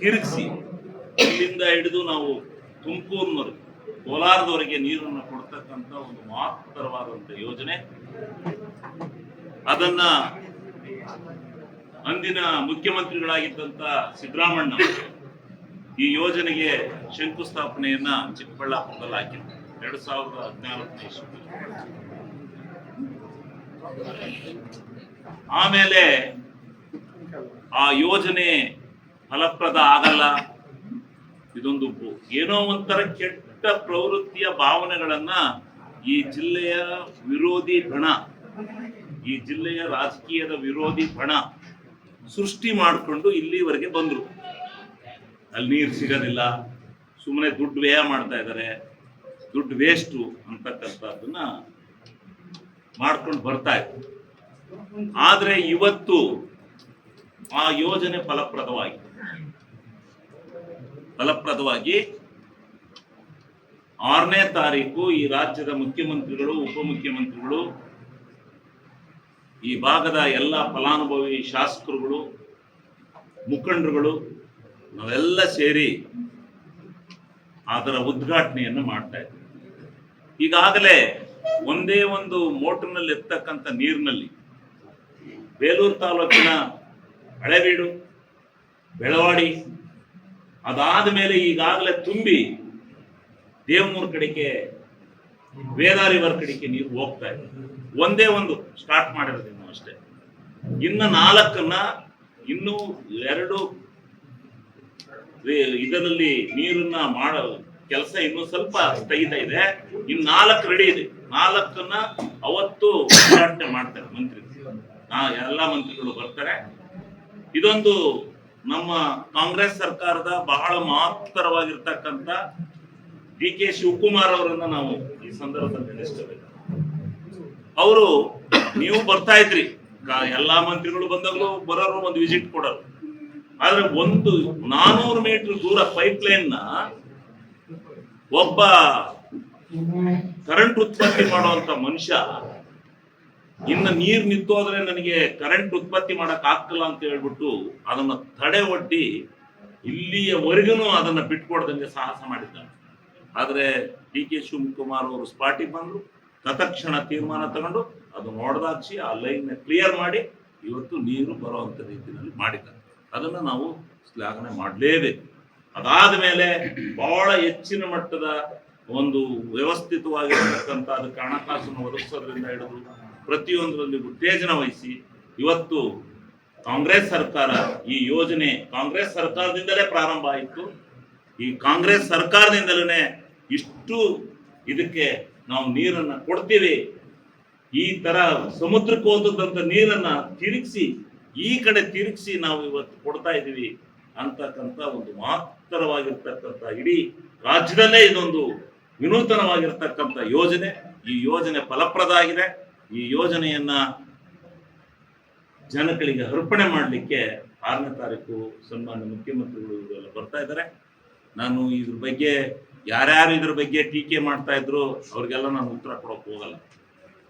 ತಿರುಗಿಸಿ ಇಲ್ಲಿಂದ ಹಿಡಿದು ನಾವು ತುಮಕೂರಿನವರು, ಕೋಲಾರದವರೆಗೆ ನೀರನ್ನು ಕೊಡ್ತಕ್ಕಂಥ ಒಂದು ಮಹತ್ತರವಾದಂಥ ಯೋಜನೆ. ಅದನ್ನ ಅಂದಿನ ಮುಖ್ಯಮಂತ್ರಿಗಳಾಗಿದ್ದಂತ ಸಿದ್ದರಾಮಣ್ಣ ಈ ಯೋಜನೆಗೆ ಶಂಕುಸ್ಥಾಪನೆಯನ್ನ ಚಿಕ್ಕಬಳ್ಳಾಪುರದಲ್ಲಿ ಹಾಕಿದ್ರು. ಎರಡ್ ಸಾವಿರದ ಹದಿನಾಲ್ಕನೇ ಆಮೇಲೆ ಆ ಯೋಜನೆ ಫಲಪ್ರದ ಆಗಲ್ಲ. ಇದೊಂದು ಏನೋ ಒಂಥರ ಕೆಟ್ಟ ಪ್ರವೃತ್ತಿಯ ಭಾವನೆಗಳನ್ನ ಈ ಜಿಲ್ಲೆಯ ವಿರೋಧಿ ಬಣ, ಈ ಜಿಲ್ಲೆಯ ರಾಜಕೀಯದ ವಿರೋಧಿ ಬಣ ಸೃಷ್ಟಿ ಮಾಡಿಕೊಂಡು ಇಲ್ಲಿವರೆಗೆ ಬಂದರು. ಅಲ್ಲಿ ನೀರು ಸಿಗೋದಿಲ್ಲ ಸುಮ್ಮನೆ ದುಡ್ಡು ವ್ಯಯ ಮಾಡ್ತಾ ಇದ್ದಾರೆ ದುಡ್ಡು ವೇಸ್ಟು ಅಂತಕ್ಕಂಥದ್ದನ್ನ ಮಾಡ್ಕೊಂಡು ಬರ್ತಾ ಇತ್ತು ಆದರೆ ಇವತ್ತು ಆ ಯೋಜನೆ ಫಲಪ್ರದವಾಗಿ ಫಲಪ್ರದವಾಗಿ ಆರನೇ ತಾರೀಕು ಈ ರಾಜ್ಯದ ಮುಖ್ಯಮಂತ್ರಿಗಳು, ಉಪಮುಖ್ಯಮಂತ್ರಿಗಳು, ಈ ಭಾಗದ ಎಲ್ಲ ಫಲಾನುಭವಿ ಶಾಸಕರುಗಳು, ಮುಖಂಡರುಗಳು, ನಾವೆಲ್ಲ ಸೇರಿ ಅದರ ಉದ್ಘಾಟನೆಯನ್ನು ಮಾಡ್ತಾ ಇದ್ದೀವಿ ಈಗಾಗಲೇ ಒಂದೇ ಒಂದು ಮೋಟರ್ನಲ್ಲಿ ಎತ್ತಕ್ಕಂಥ ನೀರಿನಲ್ಲಿ ಬೇಲೂರು ತಾಲೂಕಿನ ಹಳೆಬೀಡು, ಬೆಳವಾಡಿ ಅದಾದ ಮೇಲೆ ಈಗಾಗಲೇ ತುಂಬಿ ದೇವಮೂರ್ ಕಡೆಗೆ, ವೇದಾರಿವರ್ ಕಡೆಗೆ ನೀರು ಹೋಗ್ತಾ ಇದೆ. ಒಂದೇ ಒಂದು ಸ್ಟಾರ್ಟ್ ಮಾಡಿರೋದು ನಾವು ಅಷ್ಟೇ. ಇನ್ನು ನಾಲ್ಕನ್ನ, ಇನ್ನು ಎರಡು ಇದರಲ್ಲಿ ನೀರನ್ನ ಮಾಡ, ಕೆಲಸ ಇನ್ನು ಸ್ವಲ್ಪ ತೆಗಿತಾ ಇದೆ. ಇನ್ನು ನಾಲ್ಕು ರೆಡಿ ಇದೆ. ನಾಲ್ಕನ್ನ ಅವತ್ತು ಉದ್ಘಾಟನೆ ಮಾಡ್ತಾರೆ ಮಂತ್ರಿ. ನಾ, ಎಲ್ಲ ಮಂತ್ರಿಗಳು ಬರ್ತಾರೆ. ಇದೊಂದು ನಮ್ಮ ಕಾಂಗ್ರೆಸ್ ಸರ್ಕಾರದ ಬಹಳ ಮಹತ್ತರವಾಗಿರ್ತಕ್ಕಂಥ ಡಿ ಕೆ ಶಿವಕುಮಾರ್ ಅವರನ್ನ ನಾವು ಈ ಸಂದರ್ಭದಲ್ಲಿ ನೆನೆಸ್ಕೋಬೇಕು. ಅವರು ನೀವು ಬರ್ತಾ ಇದ್ರಿ. ಎಲ್ಲಾ ಮಂತ್ರಿಗಳು ಬಂದಾಗಲೂ ಬರೋರು ಒಂದು ವಿಸಿಟ್ ಕೊಡೋರು. ಆದ್ರೆ ಒಂದು ನಾನೂರು ಮೀಟರ್ ದೂರ ಪೈಪ್ ಲೈನ್ನ ಒಬ್ಬ ಕರೆಂಟ್ ಉತ್ಪತ್ತಿ ಮಾಡುವಂತ ಮನುಷ್ಯ ಇನ್ನು ನೀರ್ ನಿಂತೋದ್ರೆ ನನಗೆ ಕರೆಂಟ್ ಉತ್ಪತ್ತಿ ಮಾಡಕ್ ಆಗ್ತಿಲ್ಲ ಅಂತ ಹೇಳ್ಬಿಟ್ಟು ಅದನ್ನ ತಡೆ ಒಡ್ಡಿ ಇಲ್ಲಿಯವರೆಗೂ ಅದನ್ನ ಬಿಟ್ಕೊಡ್ದಂಗೆ ಸಾಹಸ ಮಾಡಿದ್ದಾರೆ. ಆದ್ರೆ ಡಿ ಕೆ ಶಿವಕುಮಾರ್ ಅವರು ಸ್ಪಾಟಿಗೆ ಬಂದ್ರು, ತತ್ಕ್ಷಣ ತೀರ್ಮಾನ ತಗೊಂಡು ಅದು ನೋಡ್ದಾಕ್ಷಿ ಆ ಲೈನ್ ಕ್ಲಿಯರ್ ಮಾಡಿ ಇವತ್ತು ನೀರು ಬರುವಂತ ರೀತಿಯಲ್ಲಿ ಮಾಡಿದ್ದಾರೆ. ಅದನ್ನ ನಾವು ಶ್ಲಾಘನೆ ಮಾಡಲೇಬೇಕು. ಅದಾದ ಮೇಲೆ ಬಹಳ ಹೆಚ್ಚಿನ ಮಟ್ಟದ ಒಂದು ವ್ಯವಸ್ಥಿತವಾಗಿರತಕ್ಕಂಥ ಅದಕ್ಕೆ ಹಣಕಾಸನ್ನು ಒದಗಿಸೋದ್ರಿಂದ ಹಿಡಿದು ಪ್ರತಿಯೊಂದರಲ್ಲಿ ಉತ್ತೇಜನ ವಹಿಸಿ ಇವತ್ತು ಕಾಂಗ್ರೆಸ್ ಸರ್ಕಾರ ಈ ಯೋಜನೆ ಕಾಂಗ್ರೆಸ್ ಸರ್ಕಾರದಿಂದಲೇ ಪ್ರಾರಂಭ ಆಯಿತು. ಈ ಕಾಂಗ್ರೆಸ್ ಸರ್ಕಾರದಿಂದಲೇ ಇಷ್ಟು ಇದಕ್ಕೆ ನಾವು ನೀರನ್ನು ಕೊಡ್ತೀವಿ. ಈ ತರ ಸಮುದ್ರಕ್ಕೆ ಹೋದಂತ ನೀರನ್ನ ತಿರುಗಿಸಿ, ಈ ಕಡೆ ತಿರುಗಿಸಿ ನಾವು ಇವತ್ತು ಕೊಡ್ತಾ ಇದ್ದೀವಿ ಅಂತಕ್ಕಂಥ ಒಂದು ಮಹತ್ತರವಾಗಿರ್ತಕ್ಕಂಥ ಇಡೀ ರಾಜ್ಯದಲ್ಲೇ ಇದೊಂದು ವಿನೂತನವಾಗಿರ್ತಕ್ಕಂಥ ಯೋಜನೆ. ಈ ಯೋಜನೆ ಫಲಪ್ರದ ಆಗಿದೆ ಈ ಯೋಜನೆಯನ್ನ ಜನಗಳಿಗೆ ಅರ್ಪಣೆ ಮಾಡಲಿಕ್ಕೆ ಆರನೇ ತಾರೀಕು ಸನ್ಮಾನ್ಯ ಮುಖ್ಯಮಂತ್ರಿಗಳು ಇವರೆಲ್ಲ ಬರ್ತಾ ಇದ್ದಾರೆ. ನಾನು ಇದ್ರ ಬಗ್ಗೆ ಯಾರ್ಯಾರು ಇದ್ರ ಬಗ್ಗೆ ಟೀಕೆ ಮಾಡ್ತಾ ಇದ್ರು ಅವ್ರಿಗೆಲ್ಲ ನಾನು ಉತ್ತರ ಕೊಡೋಕೆ ಹೋಗಲ್ಲ.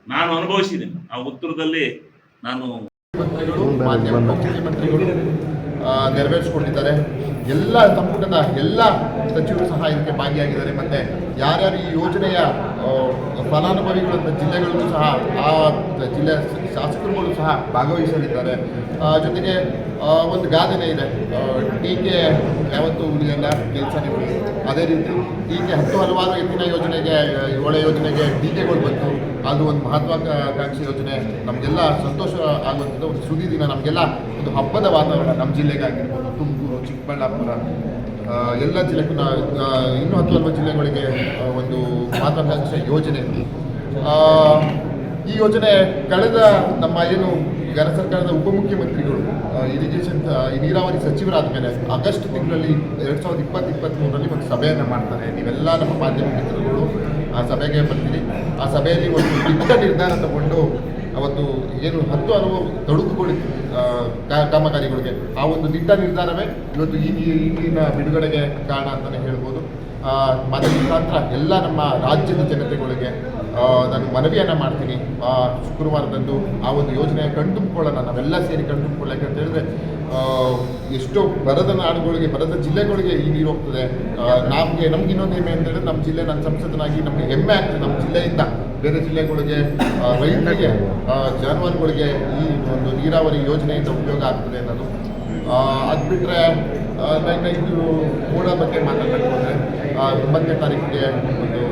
ನಾನು ಅನುಭವಿಸಿದ್ದೀನಿ. ಆ ಉತ್ತರದಲ್ಲಿ ನಾನು ಮಂತ್ರಿಗಳು ಮುಖ್ಯಮಂತ್ರಿಗಳು ನೆರವೇರಿಸಿಕೊಂಡಿದ್ದಾರೆ ಎಲ್ಲ ಸಂಪುಟದ ಎಲ್ಲ ಸಚಿವರು ಸಹ ಇದಕ್ಕೆ ಭಾಗಿಯಾಗಿದ್ದಾರೆ. ಮತ್ತೆ ಯಾರ್ಯಾರು ಈ ಯೋಜನೆಯ ಫಲಾನುಭವಿಗಳು ಜಿಲ್ಲೆಗಳಲ್ಲೂ ಸಹ, ಆ ಜಿಲ್ಲೆಯ ಶಾಸಕರುಗಳು ಸಹ ಭಾಗವಹಿಸಲಿದ್ದಾರೆ. ಜೊತೆಗೆ ಒಂದು ಗಾದೆನೇ ಇದೆ. ಟೀಕೆ ಯಾವತ್ತೂ ಉಳಿಯಲ್ಲ, ಕೆಲಸ ಅದೇ ರೀತಿ ಟೀಕೆ ಹತ್ತು ಹಲವಾರು ಎತ್ತಿನ ಯೋಜನೆಗೆ ಒಳ್ಳೆ ಯೋಜನೆಗೆ ಟೀಕೆಗಳು ಬಂತು. ಅದು ಒಂದು ಮಹತ್ವಾಕಾಂಕ್ಷಿ ಯೋಜನೆ. ನಮಗೆಲ್ಲ ಸಂತೋಷ ಆಗುವಂಥದ್ದು, ಒಂದು ಸುದ್ದಿ ದಿನ ನಮಗೆಲ್ಲ ಒಂದು ಹಬ್ಬದ ವಾತಾವರಣ ನಮ್ಮ ಜಿಲ್ಲೆಗಾಗಿರ್ಬೋದು. ತುಮಕೂರು, ಚಿಕ್ಕಬಳ್ಳಾಪುರ ಎಲ್ಲ ಜಿಲ್ಲೆಗೂ ನಾ ಇನ್ನೂ ಹತ್ತು ಹಲವು ಜಿಲ್ಲೆಗಳಿಗೆ ಒಂದು ಮಹತ್ವಾಕಾಂಕ್ಷೆ ಯೋಜನೆ. ಈ ಯೋಜನೆ ಕಳೆದ ನಮ್ಮ ಏನು ಕೇಂದ್ರ ಸರ್ಕಾರದ ಉಪಮುಖ್ಯಮಂತ್ರಿಗಳು ಇರಿಗೇಷನ್ ನೀರಾವರಿ ಸಚಿವರಾದ ಮೇಲೆ ಆಗಸ್ಟ್ ತಿಂಗಳಲ್ಲಿ ಎರಡು ಸಾವಿರದ ಇಪ್ಪತ್ತು ಇಪ್ಪತ್ತ್ಮೂರರಲ್ಲಿ ಒಂದು ಸಭೆಯನ್ನು ಮಾಡ್ತಾರೆ. ನೀವೆಲ್ಲ ನಮ್ಮ ಮಾಧ್ಯಮ ಮಿತ್ರರುಗಳು ಆ ಸಭೆಗೆ ಬರ್ತೀನಿ ಆ ಸಭೆಯಲ್ಲಿ ಒಂದು ದಿಟ್ಟ ನಿರ್ಧಾರ ತಗೊಂಡು ಅವತ್ತು ಏನು ಹತ್ತು ಹಲವು ತೊಡಕುಗಳಿತ್ತು ಕಾಮಗಾರಿಗಳಿಗೆ. ಆ ಒಂದು ದಿಟ್ಟ ನಿರ್ಧಾರವೇ ಇವತ್ತು ಈಗಿನ ಬಿಡುಗಡೆಗೆ ಕಾರಣ ಅಂತಲೇ ಹೇಳ್ಬೋದು. ಮಾಧ್ಯಮ ಮುಖಾಂತರ ಎಲ್ಲ ನಮ್ಮ ರಾಜ್ಯದ ಜನತೆಗಳಿಗೆ ನಾನು ಮನವಿಯನ್ನು ಮಾಡ್ತೀನಿ. ಆ, ಶುಕ್ರವಾರದಂದು ಆ ಒಂದು ಯೋಜನೆ ಕಣ್ತುಂಬಿಕೊಳ್ಳೋಣ. ನಾವೆಲ್ಲ ಸೇರಿ ಕಣ್ತುಂಬಿಕೊಳ್ಳೋಕೆ ಅಂತ ಹೇಳಿದ್ರೆ ಎಷ್ಟೋ ಬರದ ನಾಡುಗಳಿಗೆ ಬರದ ಜಿಲ್ಲೆಗಳಿಗೆ ಈ ನೀರು ಹೋಗ್ತದೆ. ನಮಗೆ ನಮ್ಗೆ ಇನ್ನೊಂದು ಹೆಮ್ಮೆ ಅಂತ ಹೇಳಿದ್ರೆ ನಮ್ಮ ಜಿಲ್ಲೆ ನನ್ನ ಸಂಸದನಾಗಿ ನಮಗೆ ಹೆಮ್ಮೆ ಆಗ್ತದೆ. ನಮ್ಮ ಜಿಲ್ಲೆಯಿಂದ ಬೇರೆ ಜಿಲ್ಲೆಗಳಿಗೆ ರೈತರಿಗೆ ಜಾನುವಾರುಗಳಿಗೆ ಈ ಒಂದು ನೀರಾವರಿ ಯೋಜನೆಯಿಂದ ಉಪಯೋಗ ಆಗ್ತದೆ ಅನ್ನೋದು. ಅದು ಬಿಟ್ಟರೆ ಇದು ಮೂಡ ಬಗ್ಗೆ ಮಾತಾಡಬೇಕು ಅಂದರೆ ಒಂಬತ್ತನೇ ತಾರೀಕಿಗೆ ಒಂದು